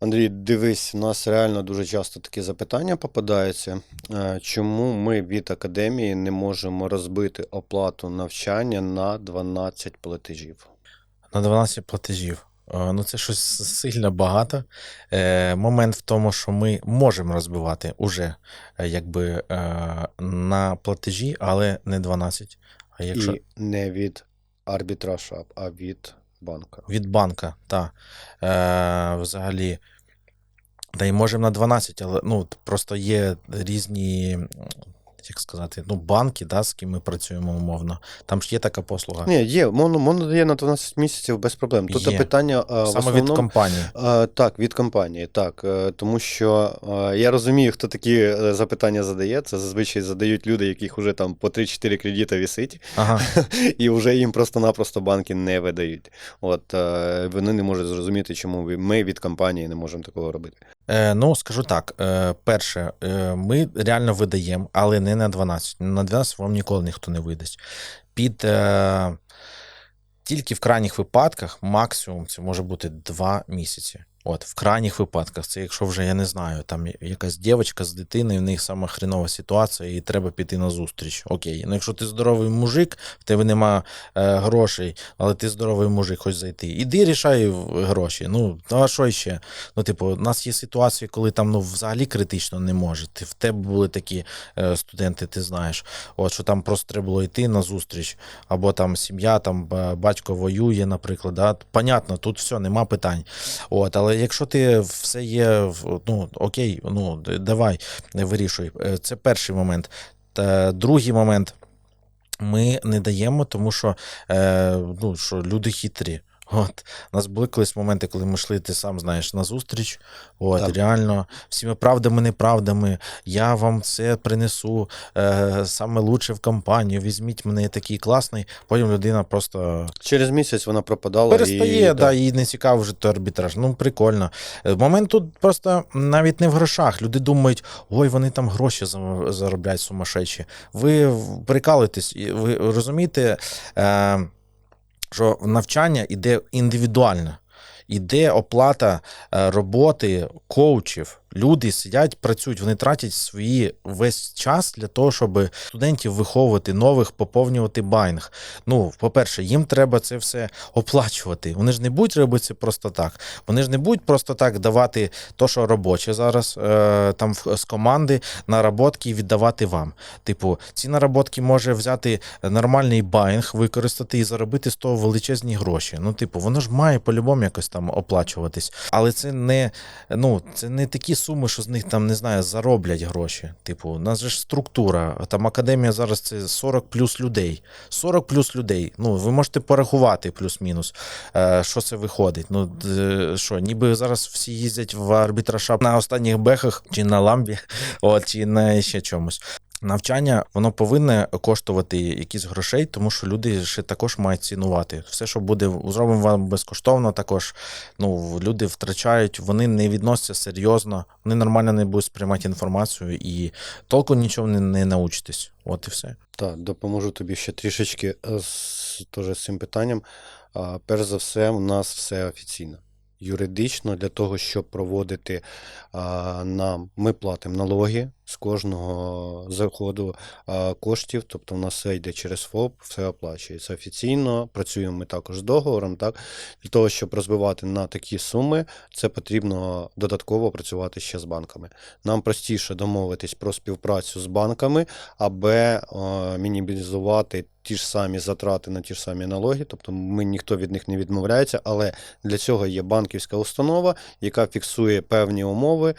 Андрій, дивись, у нас реально дуже часто такі запитання попадаються. Е, Чому ми від академії не можемо розбити оплату навчання на 12 платежів? На 12 платежів. Е, Ну, це щось сильно багато. Е, момент в тому, що ми можемо розбивати уже якби на платежі, але не 12. А якщо І не від арбітража, а від банка. від банка, так. Е, взагалі. Та й можемо на 12, але ну, просто є різні, як сказати, ну, банки, да, з ким ми працюємо умовно. Там ж є така послуга. Ні, є, моно, моно дає на 12 місяців без проблем. Тут Є. питання е, в Саме основному... від компанії. Е, Так, від компанії, так. Е, Тому що я розумію, хто такі запитання задає. Це зазвичай задають люди, яких вже там по 3-4 кредита висить, Ага. і вже їм просто-напросто банки не видають. От вони не можуть зрозуміти, чому ми від компанії не можемо такого робити. Е, ну, скажу так: е, перше, е, ми реально видаємо, але не на 12. На 12 вам ніколи ніхто не видасть. Під е, тільки в крайніх випадках максимум це може бути 2 місяці. От, в крайніх випадках, це якщо вже я не знаю, там якась дівчинка з дитиною, в них сама хренова ситуація, і треба піти на зустріч. Окей. Ну, якщо ти здоровий мужик, в тебе нема е, грошей, але ти здоровий мужик, хочеш зайти. Іди рішай гроші. Ну, ну, а що ще? Ну, типу, у нас є ситуації, коли там ну, взагалі критично не може. Ти, в тебе були такі е, студенти, ти знаєш, от, що там просто треба було йти на зустріч, або там сім'я, там батько воює, наприклад. Да? Понятно, тут все, нема питань. От, але якщо ти все є, ну окей, ну давай, вирішуй. Е, Це перший момент. Та другий момент. Ми не даємо, тому що, е, ну, що люди хитрі. От, у нас були колись моменти, коли ми йшли, ти сам знаєш, на зустріч. От, Так. реально, всіми правдами, неправдами. Я вам це принесу е, саме лучше в компанію. Візьміть мене я такий класний. Потім людина просто Через місяць вона пропадала. перестає, і, да, їй не цікаво вже той арбітраж. Ну, прикольно. Е, Момент тут просто навіть не в грошах. Люди думають, ой, вони там гроші заробляють сумасшедші. Ви прикалуєтесь, ви розумієте, е, що навчання іде індивідуально. Іде оплата е, роботи коучів. Люди сидять, працюють, вони тратять свої весь час для того, щоб студентів виховувати, нових поповнювати байнг. Ну, по-перше, їм треба це все оплачувати. Вони ж не будуть робити це просто так. Вони ж не будуть просто так давати то, що робоче зараз е, там з команди наработки і віддавати вам. Типу, ці наработки може взяти нормальний байнг, використати і заробити з того величезні гроші. Ну, типу, воно ж має по-любому якось там оплачуватись. Але це не, ну, це не такі суми, що з них там не знаю, зароблять гроші. Типу, у нас же ж структура. Там академія зараз це 40 плюс людей. 40 плюс людей. Ну, ви можете порахувати плюс-мінус, е, що це виходить. Ну, д- що, ніби зараз всі їздять в арбітраша на останніх бехах чи на ламбі, от, чи на ще чомусь. Навчання воно повинне коштувати якісь грошей, тому що люди ще також мають цінувати. Все, що буде зробимо вам безкоштовно, також ну люди втрачають, вони не відносяться серйозно, вони нормально не будуть сприймати інформацію і толку нічого не, не научитесь. От і все. Так, допоможу тобі ще трішечки е, з, теж з цим питанням. А, перш за все, у нас все офіційно. Юридично для того, щоб проводити а, нам, ми платимо налоги з кожного заходу коштів, тобто в нас все йде через ФОП, все оплачується офіційно. Працюємо ми також з договором. Так? Для того, щоб розбивати на такі суми, це потрібно додатково працювати ще з банками. Нам простіше домовитись про співпрацю з банками, аби е, мінімізувати ті ж самі затрати на ті ж самі налоги, тобто ми ніхто від них не відмовляється, але для цього є банківська установа, яка фіксує певні умови,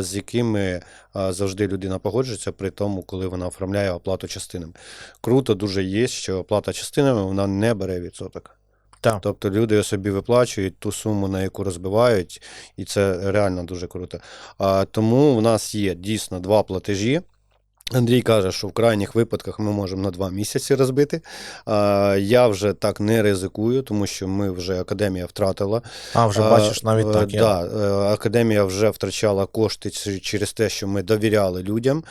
з якими завжди людина погоджується при тому, коли вона оформляє оплату частинами. Круто дуже є, що оплата частинами вона не бере відсоток. Так. Тобто люди собі виплачують ту суму, на яку розбивають, і це реально дуже круто. А, тому в нас є дійсно два платежі. Андрій каже, що в крайніх випадках ми можемо на два місяці розбити. Я вже так не ризикую, тому що ми вже академія втратила. А, вже бачиш, навіть е, так. я- Да, е, академія вже втрачала кошти через те, що ми довіряли людям.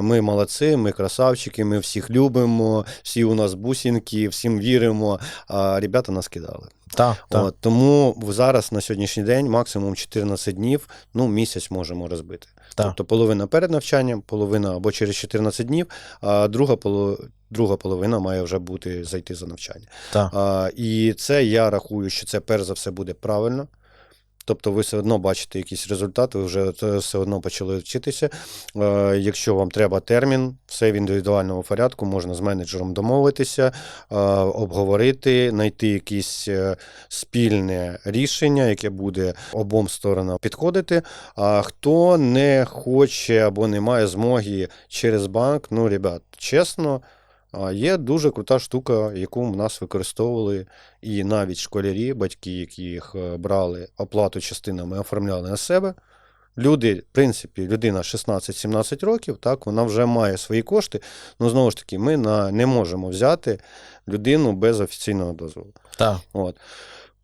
Ми молодці, ми красавчики, ми всіх любимо, всі у нас бусинки, всім віримо. А ребята нас кидали. Так, так. От, тому зараз на сьогоднішній день максимум 14 днів, ну місяць можемо розбити. Так. Тобто половина перед навчанням, половина або через 14 днів, а друга поло... друга половина має вже бути зайти за навчання. так. А, і це я рахую, що це перш за все буде правильно. Тобто ви все одно бачите якісь результати, ви вже все одно почали вчитися. Е, якщо вам треба термін, все в індивідуальному порядку, можна з менеджером домовитися, е, обговорити, знайти якесь е, спільне рішення, яке буде обом сторонам підходити. А хто не хоче або не має змоги через банк, ну, ребят, чесно, Є дуже крута штука, яку в нас використовували і навіть школярі, батьки, які їх е, брали оплату частинами, оформляли на себе. Люди, в принципі, людина 16-17 років, так, вона вже має свої кошти. Ну, знову ж таки, ми на, не можемо взяти людину без офіційного дозволу. так. От.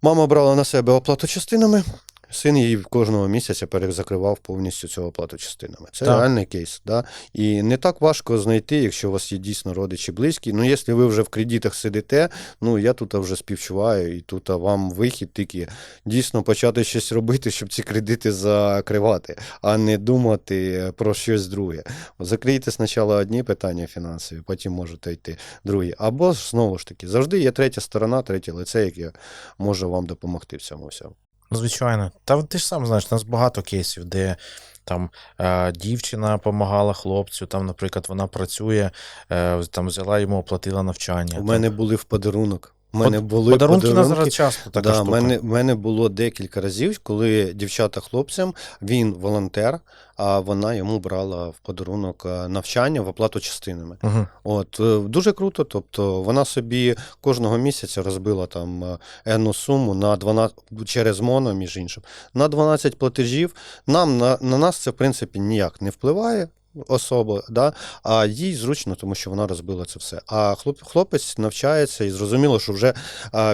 Мама брала на себе оплату частинами, син її кожного місяця перезакривав повністю цю оплату частинами. Це Так. реальний кейс. Да? І не так важко знайти, якщо у вас є дійсно родичі близькі. Ну, якщо ви вже в кредитах сидите, ну я тут вже співчуваю, і тут вам вихід тільки дійсно почати щось робити, щоб ці кредити закривати, а не думати про щось друге. Закрийте спочатку одні питання фінансові, потім можете йти другі. Або знову ж таки, завжди є третя сторона, третє лице, яке може вам допомогти в цьому всьому. Ну, Звичайно. Та ти ж сам знаєш, у нас багато кейсів, де там е, дівчина допомагала хлопцю, там, наприклад, вона працює, е, там взяла йому, оплатила навчання. У мене були в подарунок. У мене були подарунки, на зараз часто така да, штука. мене, мене було декілька разів, коли дівчата хлопцям, він волонтер, а вона йому брала в подарунок е, навчання в оплату частинами. Угу. От е, дуже круто. Тобто вона собі кожного місяця розбила там е, енну суму на 12, через моно, між іншим, на 12 платежів. Нам на, на нас це в принципі ніяк не впливає. Особа, да? а їй зручно, тому що вона розбила це все. А хлоп, хлопець навчається і зрозуміло, що вже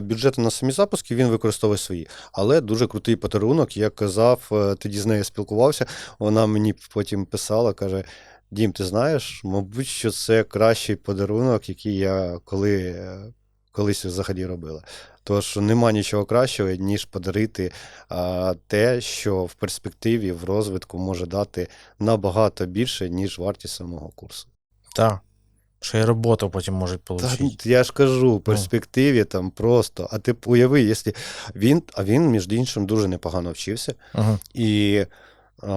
бюджети на самі запуски він використовує свої. Але дуже крутий подарунок. Я казав, е, тоді з нею спілкувався. Вона мені потім писала, каже: Дім, ти знаєш, мабуть, що це кращий подарунок, який я коли, е, колись взагалі робила. Тож нема нічого кращого, ніж подарити а, те, що в перспективі в розвитку може дати набагато більше, ніж вартість самого курсу. Так. Ще й роботу потім можуть Та, отримати. я ж кажу, в перспективі там просто. А ти уяви, якщо він, а він, між іншим, дуже непогано вчився. Угу. І а,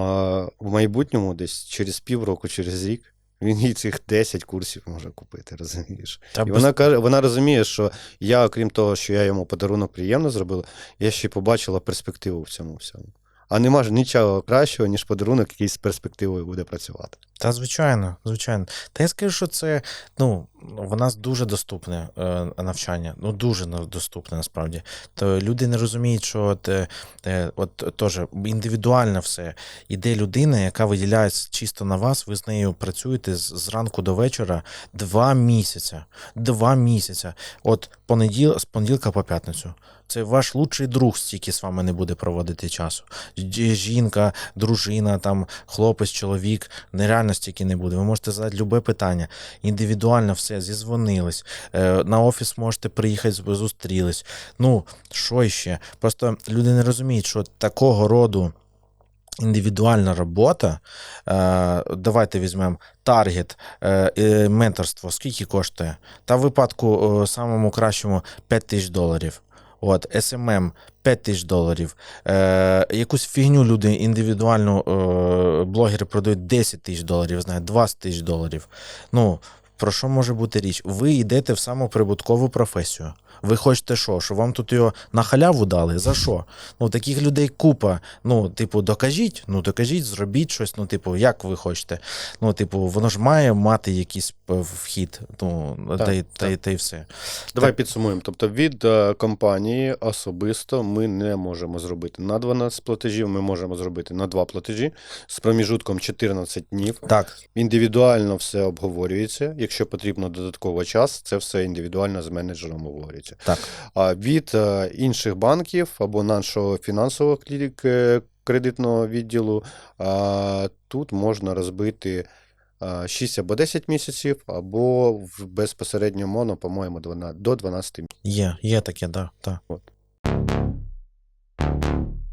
в майбутньому, десь через півроку, через рік, він їй цих 10 курсів може купити, розумієш? Та І без- вона каже, вона розуміє, що я, окрім того, що я йому подарунок приємно зробила, я ще й побачила перспективу в цьому всьому. А нема ж нічого кращого, ніж подарунок, який з перспективою буде працювати. Та звичайно, звичайно. Та я скажу, що це ну, в нас дуже доступне е, навчання. Ну, дуже доступне насправді. То люди не розуміють, що от, е, е, от теж індивідуально все. Іде людина, яка виділяється чисто на вас, ви з нею працюєте з, з ранку до вечора два місяця. Два місяця. От понеділ, з понеділка по п'ятницю. Це ваш лучший друг стільки з вами не буде проводити часу. Жінка, дружина, там, хлопець, чоловік, нереально стільки не буде. Ви можете задати любе питання. Індивідуально все, зізвонились. Е, на офіс можете приїхати, зустрілись. Ну, що ще? Просто люди не розуміють, що такого роду. Індивідуальна робота. Е, давайте візьмемо таргет, е, менторство. Скільки коштує? Та в випадку самому кращому 5 тисяч доларів. От, SMM 5 тисяч доларів. Е, якусь фігню люди індивідуально е, блогери продають 10 тисяч доларів, знає 20 тисяч доларів. Ну, про що може бути річ? Ви йдете в самоприбуткову професію. Ви хочете що? Що вам тут його на халяву дали? За що? Ну, таких людей купа. Ну, типу, докажіть, ну докажіть, зробіть щось. Ну, типу, як ви хочете. Ну, типу, воно ж має мати якийсь вхід. Ну, Так, та, й- та, й- та й все. Давай підсумуємо. Тобто від е, компанії особисто ми не можемо зробити на 12 платежів, ми можемо зробити на 2 платежі з проміжутком 14 днів. Так, Індивідуально все обговорюється. Якщо потрібно додатково час, це все індивідуально з менеджером обговорюється. так. А від е, інших банків або нашого фінансового кредитного відділу тут можна розбити 6 або 10 місяців, або в безпосередньо моно, по-моєму, 12, до 12 місяців. Є, є таке, да, так. От.